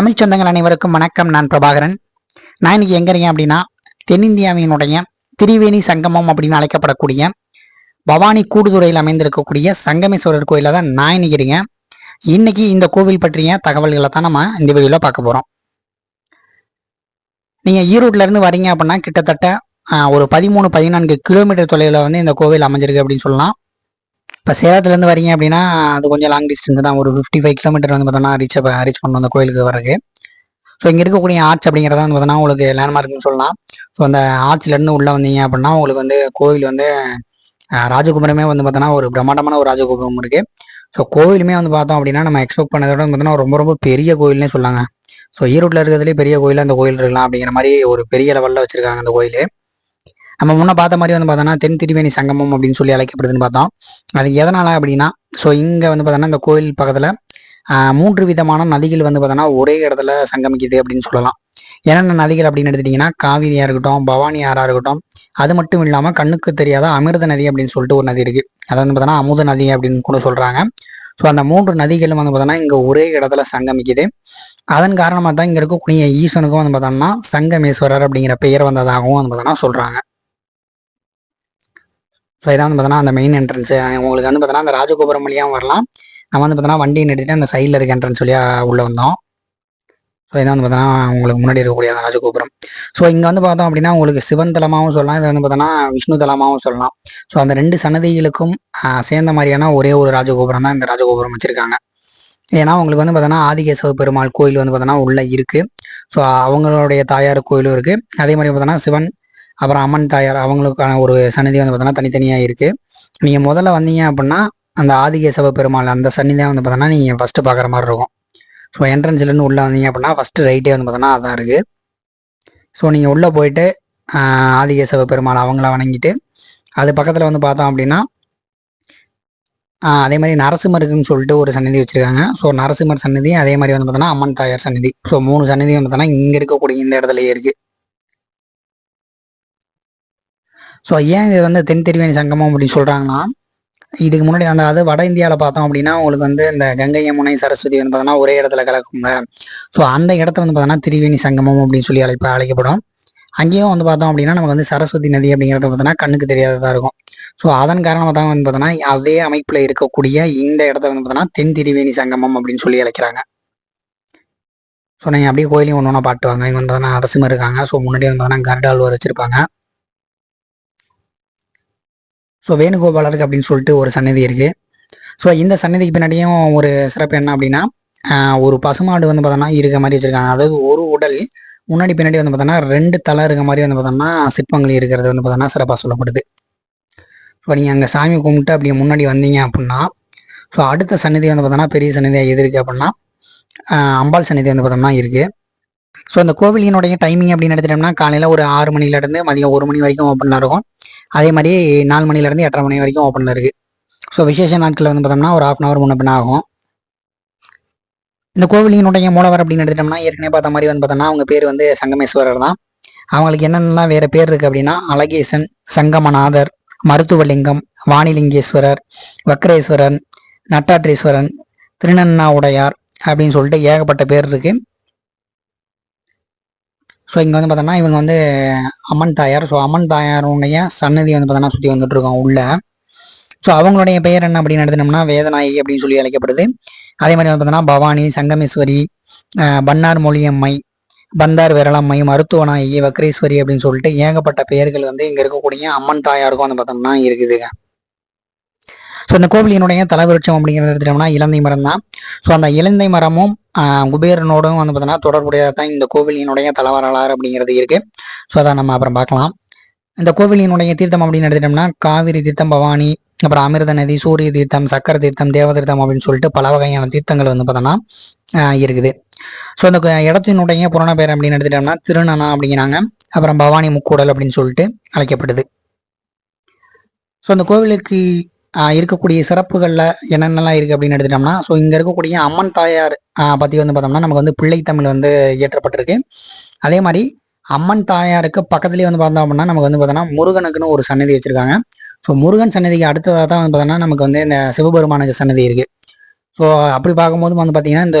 தமிழ் சொந்தங்கள் அனைவருக்கும் வணக்கம். நான் பிரபாகரன். நான் இன்னைக்கு எங்க இருக்கேன் அப்படின்னா தென்னிந்தியாவினுடைய திரிவேணி சங்கமம் அப்படின்னு அழைக்கப்படக்கூடிய பவானி கூடுதுறையில் அமைந்திருக்கக்கூடிய சங்கமேஸ்வரர் கோயிலில் தான் நான் இன்னைக்கு இருக்கேன். இன்னைக்கு இந்த கோவில் பற்றிய தகவல்களை தான் நம்ம இந்த வீடியோவில் பார்க்க போகிறோம் நீங்கள் ஈரோட்ல இருந்து வரீங்க அப்படின்னா கிட்டத்தட்ட ஒரு பதிமூணு பதினான்கு கிலோமீட்டர் தொலைவில் வந்து இந்த கோவில் அமைஞ்சிருக்கு அப்படின்னு சொல்லலாம். இப்போ சேலத்துலேருந்து வரீங்க அப்படின்னா அது கொஞ்சம் லாங் டிஸ்டன்ஸ் தான். ஒரு ஃபிஃப்டி ஃபைவ் கிலோமீட்டர் வந்து பார்த்தோம்னா ரீச் ரீச் பண்ணணும் அந்த கோயிலுக்கு வரக்கு ஸோ இங்கே இருக்கக்கூடிய ஆர்ச் அப்படிங்கிறத வந்து பார்த்தோன்னா உங்களுக்கு லேண்ட்மார்க்னு சொல்லலாம். ஸோ அந்த ஆர்ச்லேருந்து உள்ளே வந்தீங்க அப்படின்னா உங்களுக்கு வந்து கோவில் வந்து ஆஹ், ராஜகோபுரமே வந்து பார்த்தோன்னா ஒரு பிரம்மாண்டமான ஒரு ராஜகோபுரம் இருக்குது ஸோ கோவிலுமே வந்து பார்த்தோம் அப்படின்னா நம்ம எக்ஸ்பெக்ட் பண்ணதை விட வந்து பார்த்தோன்னா ரொம்ப ரொம்ப பெரிய கோயில்னே சொல்லாங்க. ஸோ ஈரோட்டில் இருக்கிறதுலே பெரிய கோயில் அந்த கோயில் இருக்கலாம் அப்படிங்கிற மாதிரி ஒரு பெரிய லெவலில் வச்சுருக்காங்க அந்த கோயில். நம்ம முன்ன பார்த்த மாதிரி வந்து பார்த்தோன்னா தென் திருவேணி சங்கமம் அப்படின்னு சொல்லி அழைக்கப்படுதுன்னு பார்த்தோம். அது எதனால அப்படின்னா ஸோ இங்கே வந்து பார்த்தோன்னா இந்த கோயில் பக்கத்தில் மூன்று விதமான நதிகள் வந்து பார்த்தோன்னா ஒரே இடத்துல சங்கமிக்குது அப்படின்னு சொல்லலாம். என்னென்ன நதிகள் அப்படின்னு எடுத்துட்டிங்கன்னா காவிரியாக இருக்கட்டும் பவானி ஆறாக இருக்கட்டும் அது மட்டும் இல்லாமல் கண்ணுக்கு தெரியாத அமிர்த நதி அப்படின்னு சொல்லிட்டு ஒரு நதி இருக்குது அதை வந்து பார்த்தோன்னா அமுத நதி அப்படின்னு கூட சொல்கிறாங்க ஸோ அந்த மூன்று நதிகளும் வந்து பார்த்தோன்னா இங்கே ஒரே இடத்துல சங்கமிக்குது. அதன் காரணமாக தான் இங்கே இருக்கக்கூடிய ஈசனுக்கும் வந்து பார்த்தோம்னா சங்கமேஸ்வரர் அப்படிங்கிற பெயர் வந்ததாகவும் வந்து பார்த்தோன்னா சொல்கிறாங்க ஸோ இதான் வந்து பார்த்தோன்னா அந்த மெயின் என்ட்ரன்ஸ் உங்களுக்கு வந்து பார்த்தோன்னா அந்த ராஜகோபுரம் வழியாகவும் வரலாம். நம்ம வந்து பார்த்தோன்னா வண்டியை நிறுத்திட்டு அந்த சைடில் இருக்க என்ட்ரன்ஸ் வழியாக உள்ளே வந்தோம். ஸோ இதான் வந்து பார்த்தோன்னா உங்களுக்கு முன்னாடி இருக்கக்கூடிய அந்த ராஜகோபுரம். ஸோ இங்கே வந்து பார்த்தோம் அப்படின்னா உங்களுக்கு சிவன் தலமாகவும் சொல்லலாம். இதை வந்து பார்த்தோன்னா விஷ்ணு தலமாகவும் சொல்லலாம். ஸோ அந்த ரெண்டு சன்னதிகளுக்கும் சேர்ந்த மாதிரியான ஒரே ஒரு ராஜகோபுரம் தான் இந்த ராஜகோபுரம் வச்சுருக்காங்க. ஏன்னா உங்களுக்கு வந்து பார்த்தோன்னா ஆதிகேசவ பெருமாள் கோயில் வந்து பார்த்தோன்னா உள்ளே இருக்குது ஸோ அவங்களுடைய தாயார் கோயிலும் இருக்குது அதே மாதிரி பார்த்தோன்னா சிவன் அப்புறம் அம்மன் தாயார் அவங்களுக்கான ஒரு சன்னிதி வந்து பார்த்தோன்னா தனித்தனியாக இருக்குது நீங்கள் முதல்ல வந்தீங்க அப்படின்னா அந்த ஆதிகேசவ பெருமாள் அந்த சன்னதி வந்து பார்த்தோன்னா நீங்கள் ஃபஸ்ட்டு பார்க்குற மாதிரி இருக்கும். ஸோ என்ட்ரன்ஸ்லேருந்து உள்ளே வந்தீங்க அப்படின்னா ஃபஸ்ட்டு ரைட்டே வந்து பார்த்தோன்னா அதான் இருக்குது ஸோ நீங்கள் உள்ளே போயிட்டு ஆதிகேசவ பெருமாள் அவங்கள வணங்கிட்டு அது பக்கத்தில் வந்து பார்த்தோம் அப்படின்னா அதே மாதிரி நரசிம்மருக்குன்னு சொல்லிட்டு ஒரு சன்னதி வச்சுருக்காங்க. ஸோ நரசிம்மர் சன்னதி அதே மாதிரி வந்து பார்த்தோன்னா அம்மன் தாயார் சன்னதி ஸோ மூணு சன்னதி வந்து பார்த்தோன்னா இங்கே இருக்கக்கூடிய இந்த இடத்துலயே இருக்குது ஸோ ஏன் இது வந்து தென் திருவேணி சங்கமம் அப்படின்னு சொல்கிறாங்கன்னா இதுக்கு முன்னாடி அந்த அது வட இந்தியாவில் பார்த்தோம் அப்படின்னா உங்களுக்கு வந்து இந்த கங்கை யமுனை சரஸ்வதி வந்து பார்த்தோன்னா ஒரே இடத்துல கலக்கும்ல ஸோ அந்த இடத்த வந்து பார்த்தோன்னா திரிவேணி சங்கமம் அப்படின்னு சொல்லி அழைப்ப அழைக்கப்படும். அங்கேயும் வந்து பார்த்தோம் அப்படின்னா நமக்கு வந்து சரஸ்வதி நதி அப்படிங்கிறத பார்த்தோன்னா கண்ணுக்கு தெரியாததாக இருக்கும். ஸோ அதன் காரணமாக தான் வந்து பார்த்தோன்னா அதே அமைப்பில் இருக்கக்கூடிய இந்த இடத்த வந்து பார்த்தோன்னா தென் திரிவேணி சங்கமம் அப்படின்னு சொல்லி அழைக்கிறாங்க. ஸோ நீங்கள் அப்படியே கோயிலையும் ஒன்று ஒன்றா பாட்டுவாங்க இங்கே வந்து பார்த்தோன்னா அரசுமர் இருக்காங்க. ஸோ முன்னாடி வந்து பார்த்தோன்னா கருடாழ்வார் வச்சுருப்பாங்க. ஸோ வேணுகோபாலருக்கு அப்படின்னு சொல்லிட்டு ஒரு சன்னதி இருக்குது ஸோ இந்த சன்னதிக்கு பின்னாடியும் ஒரு சிறப்பு என்ன அப்படின்னா ஒரு பசுமாடு வந்து பார்த்தோன்னா இருக்க மாதிரி வச்சுருக்காங்க. அதாவது ஒரு உடல் முன்னாடி பின்னாடி வந்து பார்த்தோன்னா ரெண்டு தலை இருக்க மாதிரி வந்து பார்த்தோம்னா சிற்பங்கள் இருக்கிறது வந்து பார்த்தோன்னா சிறப்பாக சொல்லப்படுது. ஸோ நீங்கள் அங்கே சாமி கும்பிட்டு அப்படி முன்னாடி வந்தீங்க அப்படின்னா ஸோ அடுத்த சன்னதி வந்து பார்த்தோன்னா பெரிய சன்னதியாக எது இருக்குது அப்படின்னா அம்பாள் சன்னதி வந்து பார்த்தோம்னா இருக்குது ஸோ அந்த கோவிலினுடைய டைமிங் அப்படின்னு எடுத்துட்டோம்னா காலையில் ஒரு ஆறு மணிலேருந்து மதியம் ஒரு மணி வரைக்கும் ஓப்பனில் இருக்கும். அதே மாதிரி நாலு மணிலேருந்து எட்டரை மணி வரைக்கும் ஓப்பனில் இருக்குது ஸோ விசேஷ நாட்களில் வந்து பார்த்தோம்னா ஒரு ஆஃப் அன் ஹவர் முன்ன ஆகும். இந்த கோவிலினுடைய மூலவர் அப்படின்னு எடுத்துட்டோம்னா ஏற்கனவே பார்த்த மாதிரி வந்து பார்த்தோம்னா அவங்க பேர் வந்து சங்கமேஸ்வரர் தான். அவங்களுக்கு என்னென்னலாம் வேறு பேர் இருக்குது அப்படின்னா அழகேசன் சங்கமநாதர் மருத்துவலிங்கம் வாணிலிங்கேஸ்வரர் வக்ரேஸ்வரன் நட்டாற்றீஸ்வரன் திருநன்னா உடையார் அப்படின்னு சொல்லிட்டு ஏகப்பட்ட பேர் இருக்குது ஸோ இங்கே வந்து பார்த்தோன்னா இவங்க வந்து அம்மன் தாயார். ஸோ அம்மன் தாயாருடைய சன்னதி வந்து பார்த்தோன்னா சுற்றி வந்துட்டு இருக்கோம் உள்ள. ஸோ அவங்களுடைய பெயர் என்ன அப்படின்னு எடுத்துனோம்னா வேதநாயகி அப்படின்னு சொல்லி அழைக்கப்படுது. அதே மாதிரி வந்து பார்த்தோன்னா பவானி சங்கமேஸ்வரி பன்னார் மொழியம்மை பந்தார் விரலம்மை மருத்துவநாயகி வக்ரேஸ்வரி அப்படின்னு சொல்லிட்டு ஏகப்பட்ட பெயர்கள் வந்து இங்கே இருக்கக்கூடிய அம்மன் தாயாருக்கும் வந்து பார்த்தோம்னா இருக்குதுங்க. ஸோ இந்த கோவிலினுடைய தலவிருட்சம் அப்படிங்கிறது எடுத்துட்டோம்னா இலந்தை மரம் தான் ஸோ அந்த இலந்தை மரமும் குபேரனோடும் வந்து பார்த்தோன்னா தொடர்புடையதாக தான் இந்த கோவிலினுடைய தலைவரலாறு அப்படிங்கிறது இருக்குது ஸோ அதை நம்ம அப்புறம் பார்க்கலாம். இந்த கோவிலினுடைய தீர்த்தம் அப்படின்னு எடுத்துட்டோம்னா காவிரி தீர்த்தம் பவானி அப்புறம் அமிர்த நதி சூரிய தீர்த்தம் சக்கர தீர்த்தம் தேவ தீர்த்தம் அப்படின்னு சொல்லிட்டு பல வகையான தீர்த்தங்கள் வந்து பார்த்தோன்னா இருக்குது. ஸோ அந்த இடத்தினுடைய புராண பேர் அப்படின்னு எடுத்துட்டோம்னா திருநனா அப்படிங்கிறாங்க. அப்புறம் பவானி முக்கூடல் அப்படின்னு சொல்லிட்டு அழைக்கப்படுது ஸோ அந்த கோவிலுக்கு இருக்கக்கூடிய சிறப்புகளில் என்னென்னலாம் இருக்குது அப்படின்னு எடுத்துட்டோம்னா ஸோ இங்கே இருக்கக்கூடிய அம்மன் தாயார் பற்றி வந்து பார்த்தோம்னா நமக்கு வந்து பிள்ளை தமிழ் வந்து இயற்றப்பட்டிருக்கு. அதே மாதிரி அம்மன் தாயாருக்கு பக்கத்துலேயே வந்து பார்த்தோம் அப்படின்னா நமக்கு வந்து பார்த்தோம்னா முருகனுக்குன்னு ஒரு சன்னதி வச்சுருக்காங்க. ஸோ முருகன் சன்னதிக்கு அடுத்ததாக தான் வந்து பார்த்தோம்னா நமக்கு வந்து இந்த சிவபெருமானுக்கு சன்னதி இருக்குது ஸோ ஸோ அப்படி பார்க்கும்போது வந்து பார்த்தீங்கன்னா இந்த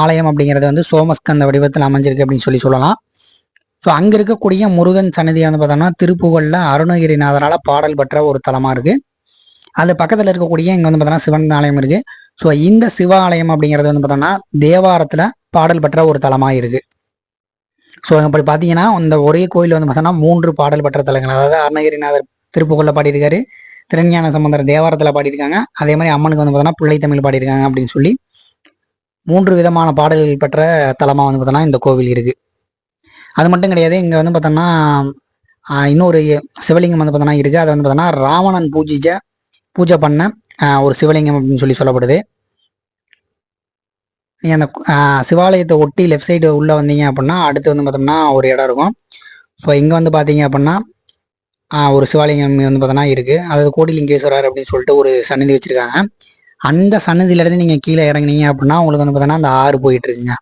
ஆலயம் அப்படிங்கிறது வந்து சோமஸ்கந்த வடிவத்தில் அமைஞ்சிருக்கு அப்படின்னு சொல்லி சொல்லலாம். ஸோ அங்கே இருக்கக்கூடிய முருகன் சன்னதி வந்து பார்த்தோம்னா திருப்புகழில் அருணகிரிநாதரால் பாடல் பெற்ற ஒரு தலமாக இருக்குது அது பக்கத்தில் இருக்கக்கூடிய இங்கே வந்து பார்த்தோன்னா சிவன் ஆலயம் இருக்குது ஸோ இந்த சிவ ஆலயம் அப்படிங்கிறது வந்து பார்த்தோம்னா தேவாரத்தில் பாடல் பெற்ற ஒரு தலமாக இருக்குது ஸோ இப்படி பார்த்தீங்கன்னா இந்த ஒரே கோயில் வந்து பார்த்தோன்னா மூன்று பாடல் பெற்ற தலங்கள். அதாவது அருணகிரிநாதர் திருப்புகழில் பாடியிருக்காரு திருஞான சம்பந்தர் தேவாரத்தில் பாடியிருக்காங்க. அதே மாதிரி அம்மனுக்கு வந்து பார்த்தோன்னா பிள்ளை தமிழ் பாடியிருக்காங்க அப்படின்னு சொல்லி மூன்று விதமான பாடல்கள் பெற்ற தலமாக வந்து பார்த்தோன்னா இந்த கோவில் இருக்குது அது மட்டும் கிடையாது இங்கே வந்து பார்த்தோன்னா இன்னொரு சிவலிங்கம் வந்து பார்த்தோன்னா இருக்குது அது வந்து பார்த்தோன்னா ராவணன் பூஜிச்ச பூஜை பண்ண ஒரு சிவலிங்கம் அப்படின்னு சொல்லி சொல்லப்படுது. நீங்கள் அந்த சிவாலயத்தை ஒட்டி லெஃப்ட் சைடு உள்ளே வந்தீங்க அப்படின்னா அடுத்து வந்து பார்த்தோம்னா ஒரு இடம் இருக்கும். ஸோ இங்கே வந்து பார்த்தீங்க அப்படின்னா ஒரு சிவாலயம் வந்து பார்த்தோன்னா இருக்குது அதாவது கோடிலிங்கேஸ்வரர் அப்படின்னு சொல்லிட்டு ஒரு சன்னதி வச்சுருக்காங்க. அந்த சன்னதியிலேருந்து நீங்கள் கீழே இறங்குனீங்க அப்படின்னா உங்களுக்கு வந்து பார்த்தோன்னா அந்த ஆறு போயிட்டு இருக்குங்க.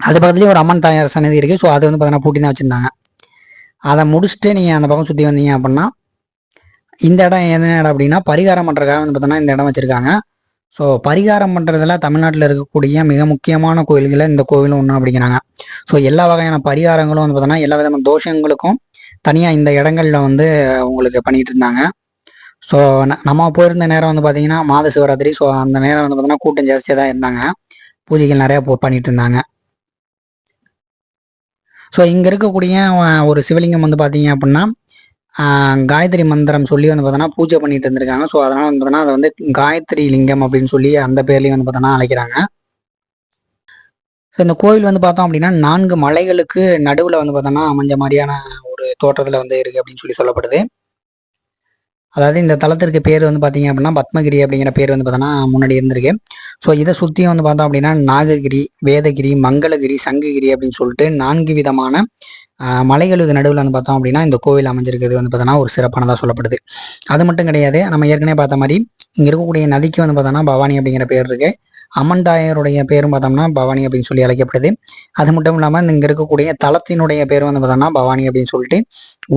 அது பக்கத்துலேயே ஒரு அம்மன் தாயார் சன்னதி இருக்குது ஸோ அது வந்து பார்த்தோன்னா பூட்டி தான் வச்சுருந்தாங்க. அதை முடிச்சுட்டு நீங்கள் அந்த பக்கம் சுற்றி வந்தீங்க அப்படின்னா இந்த இடம் என்ன இடம் அப்படின்னா பரிகாரம் பண்ணுறதுக்காக வந்து பார்த்தோன்னா இந்த இடம் வச்சுருக்காங்க. ஸோ பரிகாரம் பண்ணுறதுல தமிழ்நாட்டில் இருக்கக்கூடிய மிக முக்கியமான கோயில்களை இந்த கோவிலும் ஒன்று அப்படிங்கிறாங்க. ஸோ எல்லா வகையான பரிகாரங்களும் வந்து பார்த்தோன்னா எல்லா விதமான தோஷங்களுக்கும் தனியாக இந்த இடங்களில் வந்து உங்களுக்கு பண்ணிகிட்டு இருந்தாங்க. ஸோ நம்ம போயிருந்த நேரம் வந்து பார்த்தீங்கன்னா மாத சிவராத்திரி. ஸோ அந்த நேரம் வந்து பார்த்தீங்கன்னா கூட்டம் ஜாஸ்தியாக தான் இருந்தாங்க. பூஜைகள் நிறையா போ பண்ணிட்டு இருந்தாங்க. ஸோ இங்கே இருக்கக்கூடிய ஒரு சிவலிங்கம் வந்து பார்த்தீங்க அப்படின்னா காயத்ரி மந்திரம் சொல்லி வந்து பார்த்தோன்னா பூஜை பண்ணிட்டு இருந்திருக்காங்க. ஸோ அதனால் வந்து பார்த்தோன்னா அதை வந்து காயத்ரி லிங்கம் அப்படின்னு சொல்லி அந்த பேர்லேயும் வந்து பார்த்தோன்னா அழைக்கிறாங்க. ஸோ இந்த கோவில் வந்து பார்த்தோம் அப்படின்னா நான்கு மலைகளுக்கு நடுவில் வந்து பார்த்தோன்னா அமைஞ்ச மாதிரியான ஒரு தோற்றத்தில் வந்து இருக்குது அப்படின்னு சொல்லி சொல்லப்படுது. அதாவது இந்த தளத்திற்கு பேர் வந்து பார்த்தீங்க அப்படின்னா பத்மகிரி அப்படிங்கிற பேர் வந்து பார்த்தோன்னா முன்னாடி இருந்திருக்கு. ஸோ இதை சுற்றியும் வந்து பார்த்தோம் அப்படின்னா நாககிரி வேதகிரி மங்களகிரி சங்ககிரி அப்படின்னு சொல்லிட்டு நான்கு விதமான மலைகளுக்கு நடுவில் வந்து பார்த்தோம் அப்படின்னா இந்த கோவில் அமைஞ்சிருக்கிறது வந்து பார்த்தோன்னா ஒரு சிறப்பானதாக சொல்லப்படுது. அது மட்டும் கிடையாது நம்ம ஏற்கனவே பார்த்த மாதிரி இங்கே இருக்கக்கூடிய நதிக்கு வந்து பார்த்தோன்னா பவானி அப்படிங்கிற பேர் இருக்குது அம்மன்தாயருடைய பேரும் பார்த்தோம்னா பவானி அப்படின்னு சொல்லி அழைக்கப்படுது. அது மட்டும் இல்லாமல் இங்கே இருக்கக்கூடிய தளத்தினுடைய பேர் வந்து பார்த்தோம்னா பவானி அப்படின்னு சொல்லிட்டு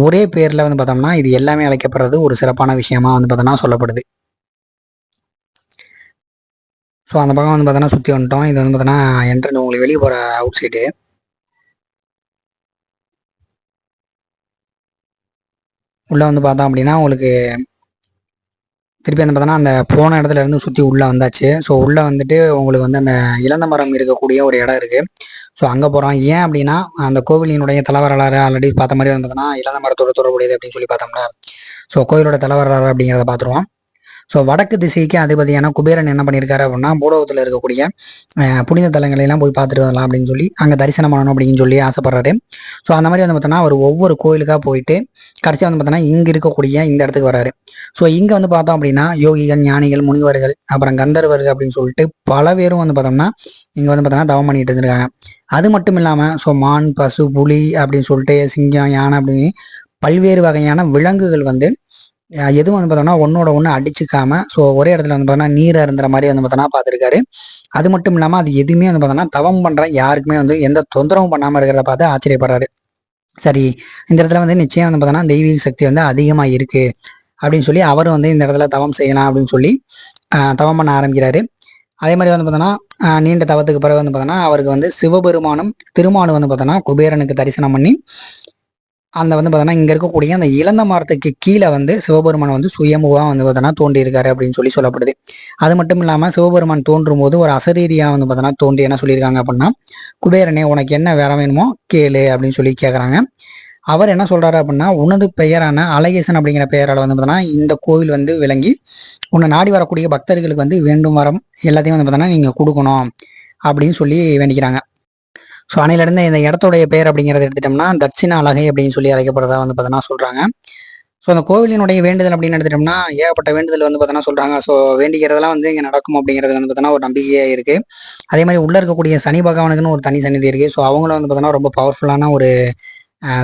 ஒரே பேரில் வந்து பார்த்தோம்னா இது எல்லாமே அழைக்கப்படுறது ஒரு சிறப்பான விஷயமா வந்து பார்த்தோம்னா சொல்லப்படுது. ஸோ அந்த பக்கம் வந்து பார்த்தோன்னா சுற்றி வந்துட்டோம். இது வந்து பார்த்தோன்னா என்ட்ரன்ஸ் உங்களுக்கு வெளியே போகிற அவுட் சைடு உள்ளே வந்து பார்த்தோம் அப்படின்னா உங்களுக்கு திருப்பி வந்து பார்த்தோன்னா அந்த போன இடத்துல இருந்து சுற்றி உள்ளே வந்தாச்சு. ஸோ உள்ளே வந்துட்டு உங்களுக்கு வந்து அந்த இளந்த மரம் இருக்கக்கூடிய ஒரு இடம் இருக்குது ஸோ அங்கே போகிறோம் ஏன் அப்படின்னா அந்த கோவிலினுடைய தலைவரலாறு ஆல்ரெடி பார்த்த மாதிரி வந்து பார்த்தோன்னா இளந்த மரத்தோட தொடர்புடையது அப்படின்னு சொல்லி பார்த்தோம்னா ஸோ கோவிலோட தலைவரலாறு அப்படிங்கிறத பார்த்துருவோம். ஸோ வடக்கு திசைக்கு அதிபதியான குபேரன் என்ன பண்ணியிருக்காரு அப்படின்னா பூலோகத்தில் இருக்கக்கூடிய புனித தலங்களை எல்லாம் போய் பார்த்துட்டு வரலாம் அப்படின்னு சொல்லி அங்கே தரிசனம் பண்ணணும் அப்படின்னு சொல்லி ஆசைப்படுறாரு. ஸோ அந்த மாதிரி வந்து பார்த்தோன்னா அவர் ஒவ்வொரு கோயிலுக்காக போயிட்டு கடைசியாக வந்து பார்த்தோன்னா இங்கே இருக்கக்கூடிய இந்த இடத்துக்கு வராரு. ஸோ இங்கே வந்து பார்த்தோம் அப்படின்னா யோகிகள் ஞானிகள் முனிவர்கள் அப்புறம் கந்தர்வர்கள் அப்படின்னு சொல்லிட்டு பல பேரும் வந்து பார்த்தோம்னா இங்கே வந்து பார்த்தோன்னா தவம் பண்ணிட்டு இருந்திருக்காங்க. அது மட்டும் இல்லாமல் ஸோ மான் பசு புலி அப்படின்னு சொல்லிட்டு சிங்கம் யானை அப்படின்னு பல்வேறு வகையான விலங்குகள் வந்து எதுவும் வந்து பார்த்தோம்னா ஒன்னோட ஒன்று அடிச்சுக்காம ஸோ ஒரே இடத்துல வந்து பார்த்தோன்னா நீரை இருந்துற மாதிரி வந்து பார்த்தோன்னா பார்த்துருக்காரு அது மட்டும் இல்லாமல் அது எதுவுமே வந்து பார்த்தோன்னா தவம் பண்ணுற யாருக்குமே வந்து எந்த தொந்தரவும் பண்ணாமல் இருக்கிறத பார்த்து ஆச்சரியப்படுறாரு. சரி இந்த இடத்துல வந்து நிச்சயம் வந்து பார்த்தோன்னா தெய்வீக சக்தி வந்து அதிகமாக இருக்குது அப்படின்னு சொல்லி அவரும் வந்து இந்த இடத்துல தவம் செய்யலாம் அப்படின்னு சொல்லி தவம் பண்ண ஆரம்பிக்கிறாரு. அதே மாதிரி வந்து பார்த்தோன்னா நீண்ட தவத்துக்கு பிறகு வந்து பார்த்தோன்னா அவருக்கு வந்து சிவபெருமானும் திருமானும் வந்து பார்த்தோன்னா குபேரனுக்கு தரிசனம் பண்ணி அந்த வந்து பார்த்தோன்னா இங்கே இருக்கக்கூடிய அந்த இழந்த மரத்துக்கு கீழே வந்து சிவபெருமான் வந்து சுயமுகமாக வந்து பார்த்தோன்னா தோன்றியிருக்காரு அப்படின்னு சொல்லி சொல்லப்படுது. அது மட்டும் இல்லாமல் சிவபெருமான் தோன்றும் போது ஒரு அசரீரியாக வந்து பார்த்தோன்னா தோன்றி என்ன சொல்லியிருக்காங்க அப்படின்னா குபேரனே உனக்கு என்ன வேற வேணுமோ கேளு அப்படின்னு சொல்லி கேட்குறாங்க அவர் என்ன சொல்றாரு அப்படின்னா உனது பெயரான அலகேசன் அப்படிங்கிற பெயரால் வந்து பார்த்தோன்னா இந்த கோவில் வந்து விளங்கி உன்னை நாடி வரக்கூடிய பக்தர்களுக்கு வந்து வேண்டும் வரம் எல்லாத்தையும் வந்து பார்த்தோன்னா நீங்கள் கொடுக்கணும் அப்படின்னு சொல்லி வேண்டிக்கிறாங்க. ஸோ அணையிலிருந்து இந்த இடத்துடைய பேர் அப்படிங்கிறத எடுத்துட்டோம்னா தட்சிண அழகை அப்படின்னு சொல்லி அழைக்கப்படுறதா வந்து பார்த்தோன்னா சொல்கிறாங்க ஸோ அந்த கோவிலினுடைய வேண்டுதல் அப்படின்னு எடுத்துட்டோம்னா ஏகப்பட்ட வேண்டுதல் வந்து பார்த்தோன்னா சொல்கிறாங்க ஸோ வேண்டிக்கிறதெல்லாம் வந்து இங்கே நடக்கும் அப்படிங்கிறது வந்து பார்த்தோன்னா ஒரு நம்பிக்கையாக இருக்குது அதே மாதிரி உள்ளே இருக்கக்கூடிய சனி பகவானுக்குன்னு ஒரு தனி சன்னிதி இருக்குது ஸோ அவங்களும் வந்து பார்த்தோன்னா ரொம்ப பவர்ஃபுல்லான ஒரு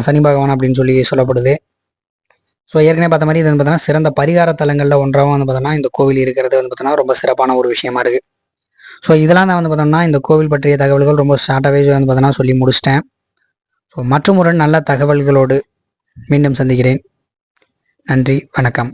சனி பகவான் அப்படின்னு சொல்லி சொல்லப்படுது. ஸோ ஏற்கனவே பார்த்த மாதிரி இது வந்து பார்த்தோன்னா சிறந்த பரிகார தலங்களில் ஒன்றாகவும் வந்து பார்த்தோன்னா இந்த கோவில் இருக்கிறது வந்து பார்த்தோன்னா ரொம்ப சிறப்பான ஒரு விஷயமா இருக்குது ஸோ இதெல்லாம் தான் வந்து பார்த்தோம்னா இந்த கோவில் பற்றிய தகவல்கள் ரொம்ப ஷார்ட்டாகவே வந்து பார்த்தோன்னா சொல்லி முடிச்சிட்டேன். ஸோ மற்றும் ஒரு நல்ல தகவல்களோடு மீண்டும் சந்திக்கிறேன். நன்றி வணக்கம்.